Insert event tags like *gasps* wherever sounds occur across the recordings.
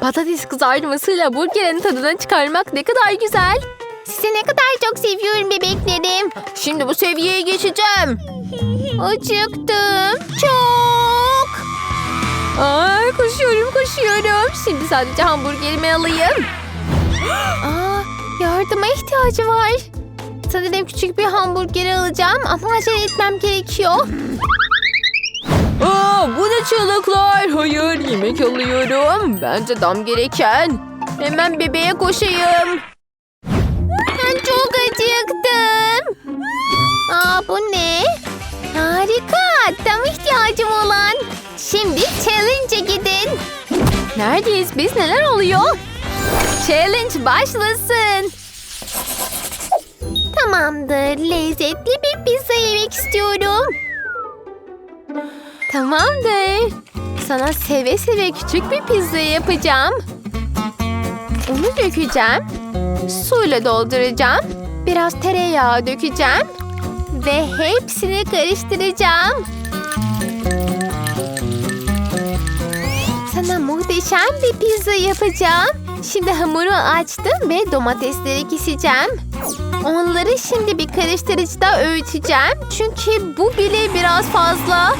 Patates kızartmasıyla burgerin tadını çıkarmak ne kadar güzel. Sizi ne kadar çok seviyorum bebeklerim. Şimdi bu seviyeye geçeceğim. *laughs* Acıktım. Çok. Ay koşuyorum koşuyorum. Şimdi sadece hamburgerimi alayım. *gasps* Aa, yardıma ihtiyacı var. Sanırım küçük bir hamburger alacağım ama acele etmem gerekiyor. Aa, bu ne çığlıklar? Hayır yemek alıyorum. Bence dam gereken. Hemen bebeğe koşayım. Ben çok acıktım. Aa, bu ne? Harika. Tam ihtiyacım olan. Şimdi challenge'e gidin. Neredeyiz biz? Neler oluyor? Challenge başlasın. Tamamdır. Lezzetli bir pizza yemek istiyorum. Tamamdır. Sana seve seve küçük bir pizza yapacağım. Unu dökeceğim. Suyla dolduracağım. Biraz tereyağı dökeceğim. Ve hepsini karıştıracağım. Sana muhteşem bir pizza yapacağım. Şimdi hamuru açtım ve domatesleri keseceğim. Onları şimdi bir karıştırıcıda öğüteceğim. Çünkü bu bile biraz fazla.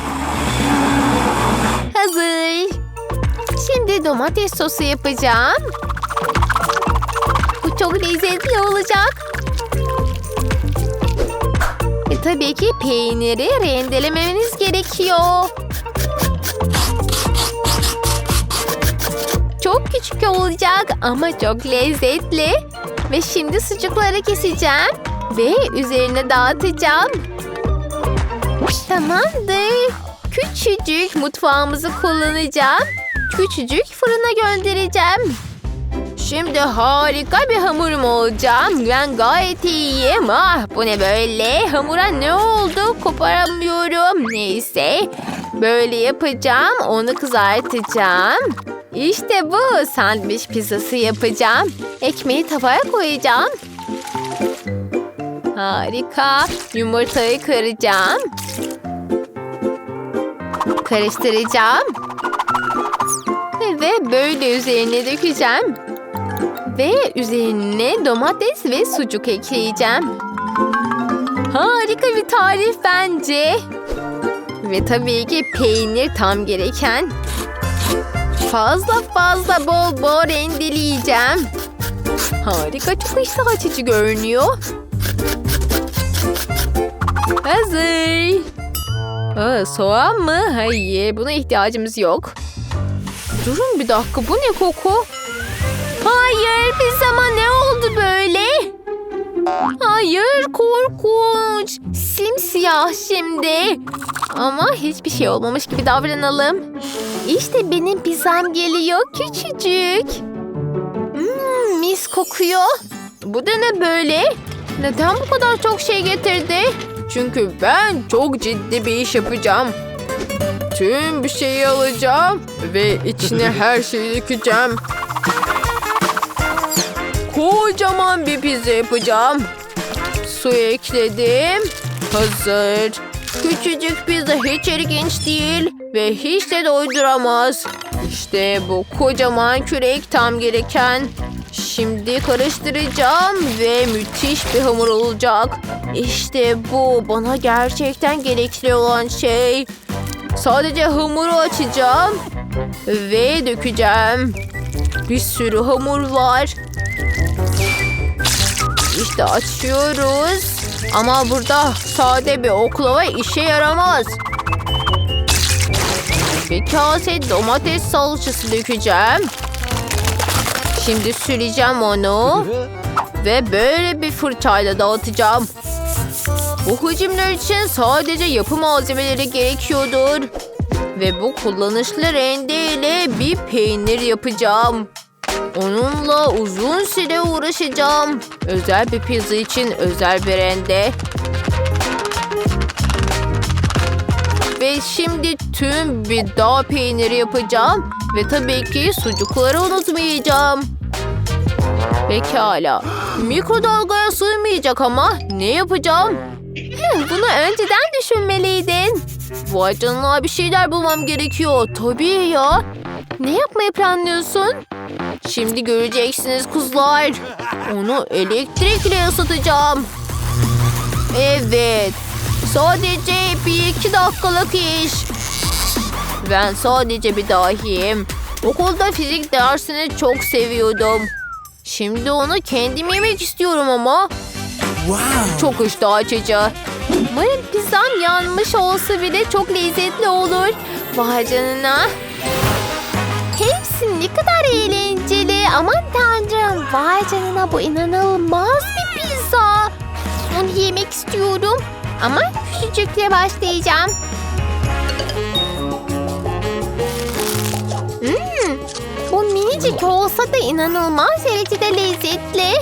Hazır. Şimdi domates sosu yapacağım. Bu çok lezzetli olacak. Ve tabii ki peyniri rendelememiz gerekiyor. Çok küçük olacak ama çok lezzetli. Ve şimdi sucukları keseceğim ve üzerine dağıtacağım. Tamamdır. Küçücük mutfağımızı kullanacağım. Küçücük fırına göndereceğim. Şimdi harika bir hamurum olacağım. Ben gayet iyiyim. Ah bu ne böyle? Hamura ne oldu? Koparamıyorum. Neyse. Böyle yapacağım. Onu kızartacağım. İşte bu. Sandviç pizzası yapacağım. Ekmeği tavaya koyacağım. Harika. Yumurtayı kıracağım. Karıştıracağım. Ve böyle üzerine dökeceğim. Ve üzerine domates ve sucuk ekleyeceğim. Harika bir tarif bence. Ve tabii ki peynir tam gereken. Fazla fazla bol bol rendeleyeceğim. Harika çok iştah açıcı görünüyor. Hazır. Aa, soğan mı? Hayır buna ihtiyacımız yok. Durun bir dakika bu ne koku? Hayır pizzama ne oldu böyle? Hayır korkunç. Simsiyah şimdi. Ama hiçbir şey olmamış gibi davranalım. İşte benim pizzam geliyor küçücük. Hmm, mis kokuyor. Bu da ne böyle? Neden bu kadar çok şey getirdi? Çünkü ben çok ciddi bir iş yapacağım. Tüm bir şeyi alacağım ve içine *laughs* her şeyi dökeceğim. Kocaman bir pizza yapacağım. Su ekledim. Hazır. Küçücük pizza hiç ilginç değil ve hiç de doyduramaz. İşte bu kocaman kürek tam gereken. Şimdi karıştıracağım ve müthiş bir hamur olacak. İşte bu bana gerçekten gerekli olan şey. Sadece hamuru açacağım ve dökeceğim. Bir sürü hamur var. İşte açıyoruz. Ama burada sade bir oklava işe yaramaz. Bir kase domates salçası dökeceğim. Şimdi süreceğim onu. *laughs* Ve böyle bir fırçayla dağıtacağım. Bu hacimler için sadece yapı malzemeleri gerekiyordur. Ve bu kullanışlı rende ile bir peynir yapacağım. Onunla uzun süre uğraşacağım. Özel bir pizza için özel bir rende. Ve şimdi tüm bir dağ peyniri yapacağım. Ve tabii ki sucukları unutmayacağım. Pekala. Mikrodalgaya sığmayacak ama ne yapacağım? Bunu önceden düşünmeliydin. Bu canına bir şeyler bulmam gerekiyor. Tabii ya. Ne yapmayı planlıyorsun? Şimdi göreceksiniz kızlar. Onu elektrikle ısıtacağım. Evet. Sadece bir iki dakikalık iş. Ben sadece bir dahiyim. Okulda fizik dersini çok seviyordum. Şimdi onu kendim yemek istiyorum ama. Çok iştah açıcı. Umarım pizzam yanmış olsa bile çok lezzetli olur. Vay canına. Hepsi ne kadar eğlenceli. Aman tanrım. Vay canına bu inanılmaz bir pizza. Onu yemek istiyorum. Ama küçücükle başlayacağım. Hmm, bu minicik olsa da inanılmaz derecede lezzetli.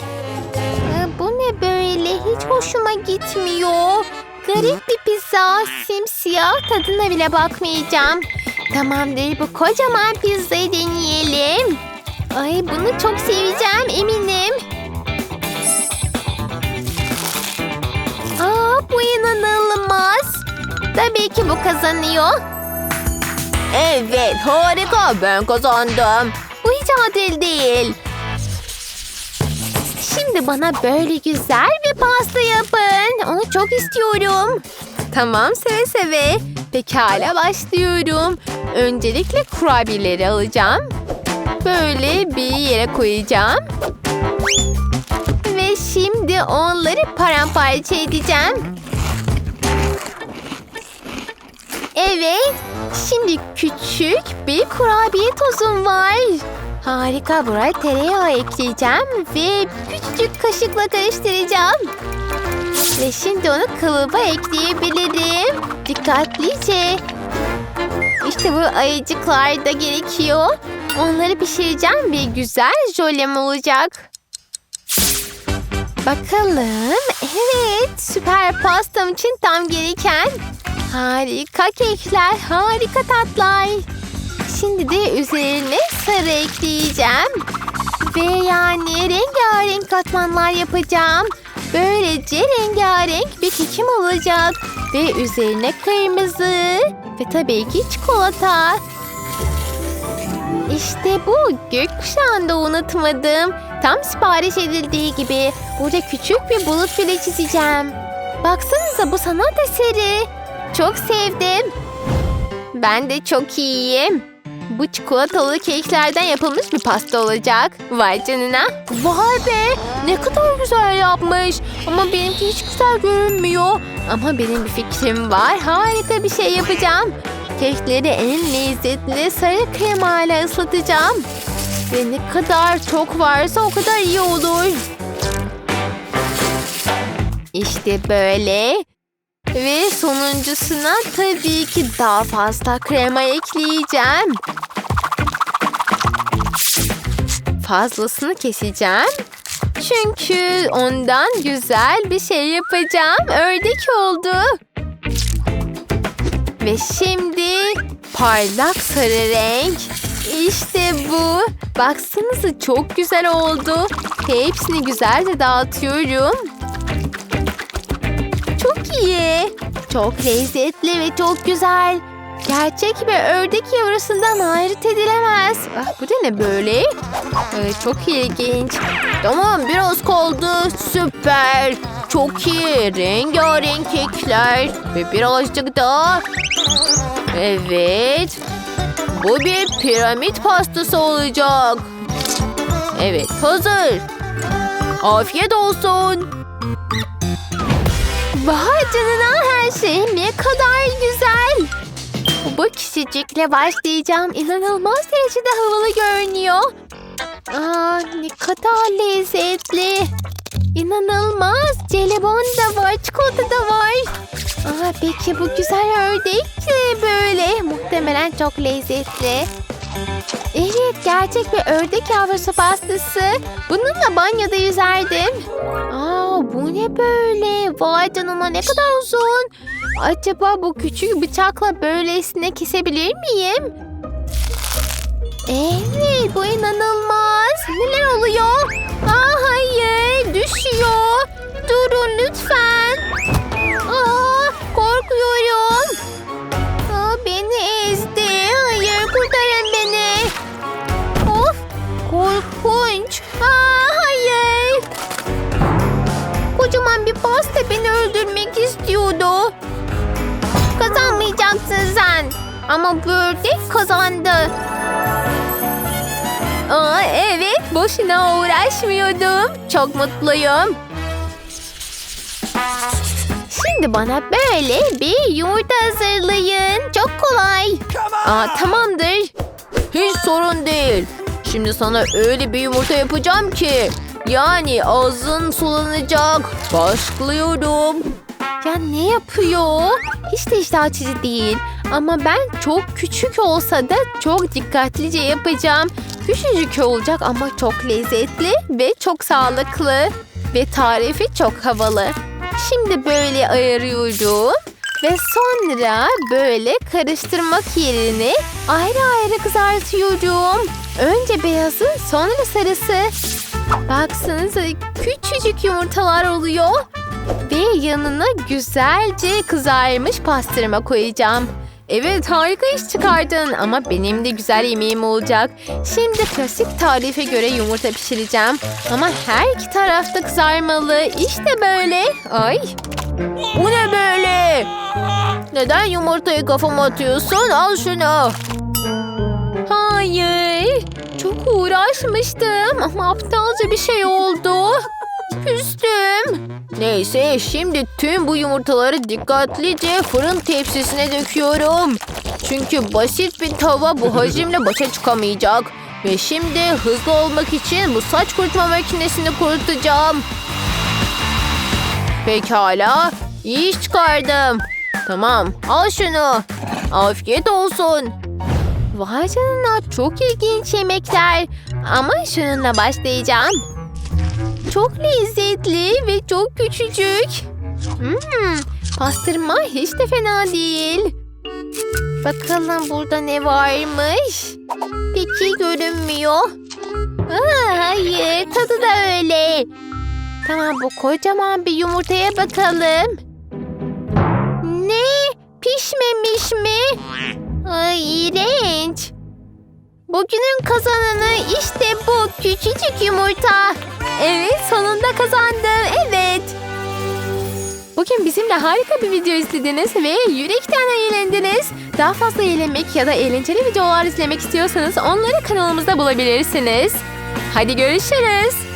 Ee, Bu ne böyle? Hiç hoşuma gitmiyor. Garip bir pizza. Simsiyah. Tadına bile bakmayacağım. Tamamdır. Bu kocaman pizzayı deneyelim. Ay bunu çok seveceğim eminim. Bu inanılmaz. Tabii ki bu kazanıyor. Evet harika ben kazandım. Bu hiç adil değil. Şimdi bana böyle güzel bir pasta yapın. Onu çok istiyorum. Tamam seve seve. Pekala başlıyorum. Öncelikle kurabiyeleri alacağım. Böyle bir yere koyacağım. Ve şimdi onları paramparça edeceğim. Evet. Şimdi küçük bir kurabiye tozum var. Harika. Buraya tereyağı ekleyeceğim ve küçücük kaşıkla karıştıracağım. Ve şimdi onu kalıba ekleyebilirim. Dikkatlice. İşte bu ayıcıklar da gerekiyor. Onları pişireceğim ve güzel jölem olacak. Bakalım. Evet, süper pastam için tam gereken. Harika kekler, harika tatlar. Şimdi de üzerine sarı ekleyeceğim. Ve yani rengarenk katmanlar yapacağım. Böylece rengarenk bir kekim olacak. Ve üzerine kırmızı ve tabii ki çikolata. İşte bu. Gökkuşağını da unutmadım. Tam sipariş edildiği gibi. Burada küçük bir bulut bile çizeceğim. Baksanıza bu sanat eseri. Çok sevdim. Ben de çok iyiyim. Bu çikolatalı keklerden yapılmış bir pasta olacak. Vay canına. Vay be ne kadar güzel yapmış. Ama benimki hiç güzel görünmüyor. Ama benim bir fikrim var. Harika bir şey yapacağım. Kekleri en lezzetli sarı kremayla ıslatacağım. Ve ne kadar çok varsa o kadar iyi olur. İşte böyle. Ve sonuncusuna tabii ki daha fazla krema ekleyeceğim. Fazlasını keseceğim. Çünkü ondan güzel bir şey yapacağım. Ördek oldu. Ve şimdi parlak sarı renk. İşte bu. Baksanıza çok güzel oldu. Hepsini güzelce dağıtıyorum. İyi. Çok lezzetli ve çok güzel. Gerçek bir ördek yavrusundan ayırt edilemez. Ah, bu da ne böyle? Ee, çok ilginç. Tamam biraz kaldı. Süper. Çok iyi. Rengarenk kekler. Ve birazcık daha. Evet. Bu bir piramit pastası olacak. Evet hazır. Afiyet olsun. Vay canına her şey ne kadar güzel. Bu küçücükle başlayacağım. İnanılmaz derecede havalı görünüyor. Aa, ne kadar lezzetli. İnanılmaz. Jelibon da var, çikolata da var. Aa, peki bu güzel ördek ne böyle? Muhtemelen çok lezzetli. Evet, gerçek bir ördek yavrusu pastası. Bununla banyoda yüzerdim. Aa, bu ne böyle? Vay canına ne kadar uzun. Acaba bu küçük bıçakla böylesine kesebilir miyim? Evet, bu inanılmaz. Neler oluyor? Aa, hayır, düşüyor. Durun lütfen. Aa, korkuyorum. Aa, beni ezdi. Hayır, kurtarın beni. Of, korkunç. ediyordu. Kazanmayacaksın sen. Ama bördek kazandı. Aa, evet boşuna uğraşmıyordum. Çok mutluyum. Şimdi bana böyle bir yumurta hazırlayın. Çok kolay. Aa, tamamdır. Hiç sorun değil. Şimdi sana öyle bir yumurta yapacağım ki. Yani ağzın sulanacak. Başlıyorum. Ya ne yapıyor? Hiç de iştah açıcı değil. Ama ben çok küçük olsa da çok dikkatlice yapacağım. Küçücük olacak ama çok lezzetli ve çok sağlıklı. Ve tarifi çok havalı. Şimdi böyle ayırıyorum. Ve sonra böyle karıştırmak yerine ayrı ayrı kızartıyorum. Önce beyazı sonra sarısı. Baksanıza küçücük yumurtalar oluyor. Ve yanına güzelce kızarmış pastırma koyacağım. Evet harika iş çıkardın ama benim de güzel yemeğim olacak. Şimdi klasik tarife göre yumurta pişireceğim. Ama her iki tarafta kızarmalı. İşte böyle. Ay Bu ne böyle? Neden yumurtayı kafama atıyorsun? Al şunu. hayır. Çok uğraşmıştım ama aptalca bir şey oldu. Küstüm. Neyse şimdi tüm bu yumurtaları dikkatlice fırın tepsisine döküyorum. Çünkü basit bir tava bu hacimle başa çıkamayacak. Ve şimdi hızlı olmak için bu saç kurutma makinesini kurutacağım. Pekala. iyi iş çıkardım. Tamam al şunu. Afiyet olsun. Vay canına çok ilginç yemekler. Ama şununla başlayacağım. Çok lezzetli ve çok küçücük. Hmm, pastırma hiç de fena değil. Bakalım burada ne varmış. Peki görünmüyor. Aa, hayır tadı da öyle. Tamam bu kocaman bir yumurtaya bakalım. Ne? Pişmemiş mi? Ay. Bugünün kazananı işte bu küçücük yumurta. Evet sonunda kazandım evet. Bugün bizimle harika bir video izlediniz ve yürekten eğlendiniz. Daha fazla eğlenmek ya da eğlenceli videolar izlemek istiyorsanız onları kanalımızda bulabilirsiniz. Hadi görüşürüz.